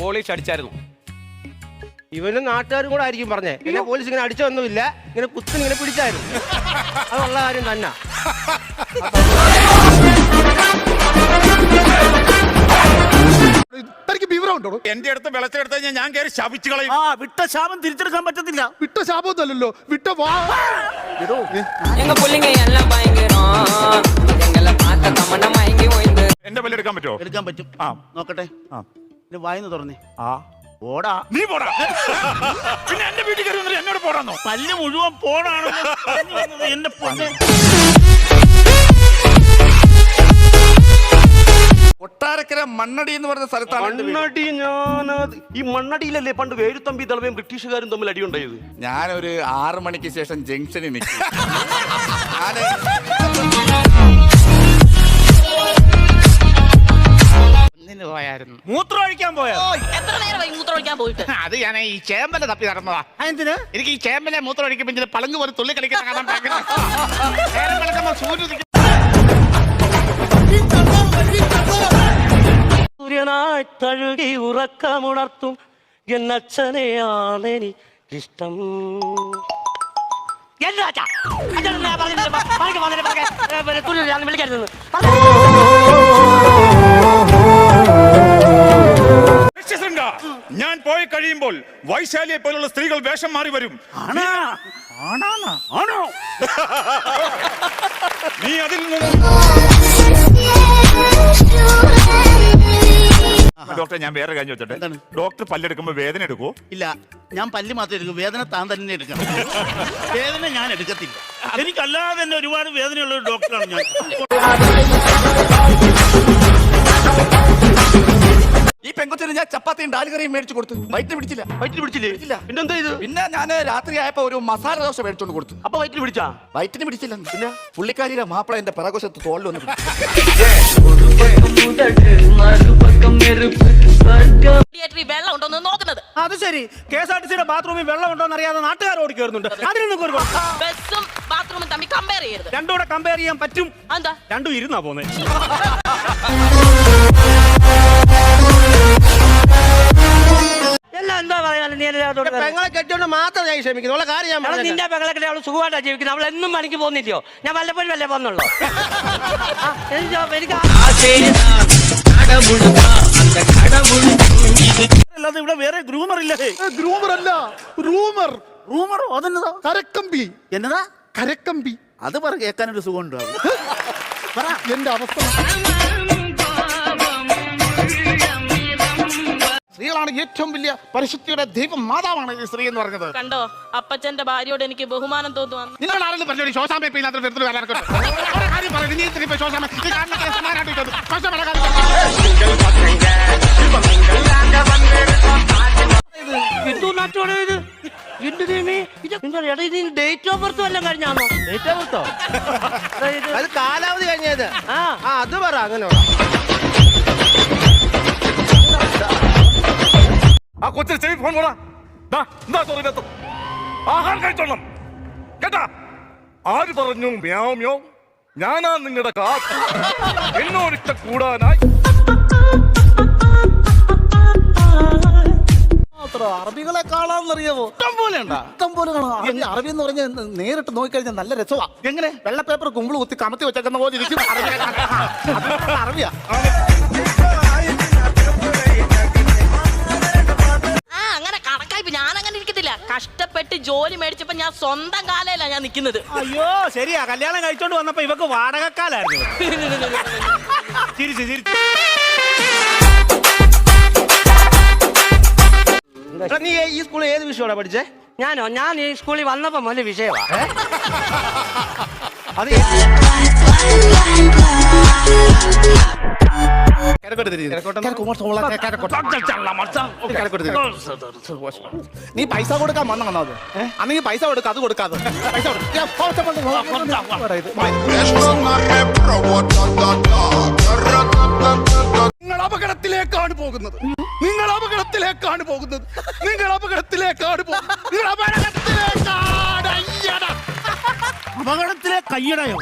Police അടിച്ചായിരുന്നു. ഇവനും നാട്ടുകാരും കൂടെ ആയിരിക്കും പറഞ്ഞേ. പിന്നെ പോലീസ് ഇങ്ങനെ അടിച്ചതൊന്നുമില്ല. ഇങ്ങനെ കുത്തി ഇങ്ങനെ പിടിച്ചായിരുന്നു. അതുള്ള കാര്യം തന്നെ. ഇത്രയ്ക്ക് വിവരമുണ്ടോ എന്റെ അടുത്ത് വെള്ളത്തിലെടുത്ത് കഴിഞ്ഞാൽ ഞാൻ കയറി ശപിച്ചു കളയും. ആ വിട്ട ശാപം തിരിച്ചെടുക്കാൻ പറ്റത്തില്ല. വിട്ട ശാപമൊന്നുമല്ലല്ലോ. വിട്ട വാ. ഏതോ എങ്ക പുള്ളിങ്ങ എല്ലാം ഭയങ്കരം. പറ്റുമോ എടുക്കാൻ പറ്റും. ആ. നോക്കട്ടെ. ആ. ഇത് വായിന്ന് തുറന്നേ. ആ. ഓടാ. നീ പോടാ. പിന്നെ എന്റെ വീട്ടിൽ കയറി വന്നിട്ട് എന്നോട് പോടാന്നോ? പല്ല് മുഴുവൻ പോടാണ് എന്റെ പൊന്നെ. കൊട്ടാരക്കര മണ്ണടി എന്ന് പറഞ്ഞ സ്ഥലത്താണ് എന്റെ വീട്. മണ്ണടി ഞാൻ ഈ മണ്ണടിയിലല്ലേ പണ്ട് വേഴുത്തമ്പി തളവയും ബ്രിട്ടീഷുകാരും തമ്മിൽ അടിയുണ്ടായത്? ഞാനൊരു ആറു മണിക്ക് ശേഷം ജംഗ്ഷനിൽ നിൽക്കും. ഒഴിക്കാൻ പോയിട്ട് അത് ഞാൻ ഈ ചേമ്പല തപ്പി നടന്നതാ എന്തിന് എനിക്ക് ഈ ചേമ്പലെ മൂത്രം ഒഴിക്കുമ്പോൾ ഇതിന് പളങ്ക് പോലെ തുള്ളി കളിക്കുന്ന കാണാൻ ഭയങ്കര. സൂര്യനായി തഴുകി ഉറക്കമുണർത്തും എന്നച്ഛനെയാണെനിക്കിഷ്ടം എന്താ അച്ഛാ? അച്ഛൻ എന്നാ പറഞ്ഞിട്ട് പ- പണിക്ക് വന്നിട്ട് പതുക്കെ, ഏ, പിന്നെ വിളിക്കരുതെന്ന്. കഴിയുമ്പോൾ വൈശാലിയെ പോലുള്ള സ്ത്രീകൾ വേഷം മാറി വരും. ആണാ. നീ അതിൽ നിന്ന് ഡോക്ടർ ഞാൻ വേറെ കാര്യം വെച്ചോട്ടെ ഡോക്ടർ പല്ലെടുക്കുമ്പോ വേദന എടുക്കുവോ? ഇല്ല. ഞാൻ പല്ല് മാത്രമേ എടുക്കൂ. വേദന താൻ തന്നെ എടുക്കണം. വേദന ഞാൻ എടുക്കത്തില്ല. എനിക്കല്ലാതെ തന്നെ ഒരുപാട് വേദനയുള്ള ഒരു ഡോക്ടറാണ് ഞാൻ. പെങ്കൊച്ചിന് ഞാൻ ചപ്പാത്തിയും ഡാലുകറിയും മേടിച്ചു കൊടുത്തു. വയറ്റിൽ പിടിച്ചില്ല. വയറ്റിൽ പിടിച്ചില്ലേ? പിടിച്ചില്ല. പിന്നെന്താ ഇത്? പിന്നെ ഞാൻ രാത്രി ആയപ്പോ ഒരു മസാല ദോശ മേടിച്ചോണ്ട് കൊടുത്തു. അപ്പൊ വയറ്റിൽ പിടിച്ചാ? വയറ്റിന് പിടിച്ചില്ല. പിന്നെ? പുള്ളിക്കാരിയുടെ മാപ്പിള എന്റെ പിറകോശത്ത് തോളിൽ വന്ന് പിടിച്ചു. തിയേറ്ററിൽ വെള്ളം ഉണ്ടോ നോക്കുന്നത്. അത് ശരി. കെ എസ് ആർ ടി സിയുടെ ബാത്റൂമിൽ വെള്ളം ഉണ്ടോ അറിയാതെ നാട്ടുകാർ ഓടി കയറുന്നുണ്ട്. ഒരു. ബസ്സും ബാത്റൂമും തമ്മിൽ കമ്പയർ ചെയ്യരുത്. രണ്ടും കൂടെ കമ്പയർ ചെയ്യാൻ പറ്റും. എന്താ രണ്ടും ഇരുന്നാ പോന്നെ. പെങ്ങളെ കെട്ടിയോണ്ട് മാത്രം ഞാൻ ക്ഷമിക്കുന്നു. ഉള്ള കാര്യം ഞാൻ. പെങ്ങളെ കെട്ടി അവൾ സുഖമായിട്ടാ ജീവിക്കുന്നത് അവൾ എന്നും പണിക്ക് പോകുന്നില്ലയോ? ഞാൻ വല്ലപ്പോഴും വല്ലേ പോകുന്നുള്ളൂ? എനിക്ക് അല്ലാതെ ഇവിടെ വേറെ ഗ്രൂമർ ഇല്ലേ? ഗ്രൂമർ അല്ല. റൂമർ. റൂമറോ? അതെന്നതാ? കരക്കമ്പി. എന്നതാ? കരക്കമ്പി. അത് പറ കേൾക്കാനൊരു സുഖം ഉണ്ടാവും എന്റെ അവസ്ഥ സ്ത്രീകളാണ് ഏറ്റവും വലിയ പരിശുദ്ധിയുടെ ദൈവം മാതാവാണ് ഈ സ്ത്രീ എന്ന് പറഞ്ഞത്. കണ്ടോ? അപ്പച്ചന്റെ ഭാര്യയോട് എനിക്ക് ബഹുമാനം തോന്നുവാണ് നിന്നോട് ആരെങ്കിലും പറഞ്ഞു? ശോശാമ ഇപ്പൊ വെറുതെ ശോശാമ എന്തോ നാട്ടോടെ ഇത് എന്റെ ദൈവമേ, ഇത് എടാ ഇത് ഡേറ്റ് ഓഫ് ബർത്ത് വല്ലതും കഴിഞ്ഞാണോ ഡേറ്റ് ഓഫ് ബർത്തോ അത് കാലാവധി കഴിഞ്ഞത്. ആ. അത് പറ അങ്ങനെ ഫോൺ പോടാ. ദാ, എന്താ ചോറിനകത്ത് ആഹാരം കഴിച്ചോളണം കേട്ടാ? ആര് പറഞ്ഞു? മ്യാവ് മ്യാവ് ഞാനാ നിങ്ങളുടെ കാത്ത് എന്നോടിഷ്ട കൂടാനായി. അറബികളെ കാണാന്നറിയാവോ ഇഷ്ടം പോലെ ഇഷ്ടം പോലെ കാണാം അറബി എന്ന് പറഞ്ഞാൽ നേരിട്ട് നോക്കിക്കഴിഞ്ഞാൽ നല്ല രസമാ. എങ്ങനെ? വെള്ള പേപ്പർ കുമ്പിൾ കുത്തി കമത്തി വെച്ചേക്കുന്ന പോലെ ഇരിക്കും. അറബിയെ. ജോലി മേടിച്ചപ്പോ ഞാൻ സ്വന്തം കാലയിലാ ഞാൻ നിൽക്കുന്നത് അയ്യോ ശരിയാ കല്യാണം കഴിച്ചോണ്ട് വന്നപ്പോ ഇവക്ക് വാടകക്കാലായിരുന്നു ചിരിച്ചു ചിരിച്ചു എടാ, നീ ഈ സ്കൂളിൽ ഏത് വിഷയമാണ് പഠിച്ചേ ഞാനോ ഞാൻ ഈ സ്കൂളിൽ വന്നപ്പോ മുതൽ വിഷയമാ അത് നീ പൈസ കൊടുക്കാൻ വന്നോ അത് അന്നെങ്കിൽ പൈസ കൊടുക്കാം അത് കൊടുക്കാതെ പൈസ. നിങ്ങൾ അപകടത്തിലേക്കാണ് പോകുന്നത്. നിങ്ങൾ അപകടത്തിലേക്കാണ് പോകുന്നത്. നിങ്ങൾ അപകടത്തിലേക്കാണ് പോകുന്നത്. നിങ്ങൾ അപകടത്തിലേക്കാണ് അപകടത്തിലെ കയ്യടയോ?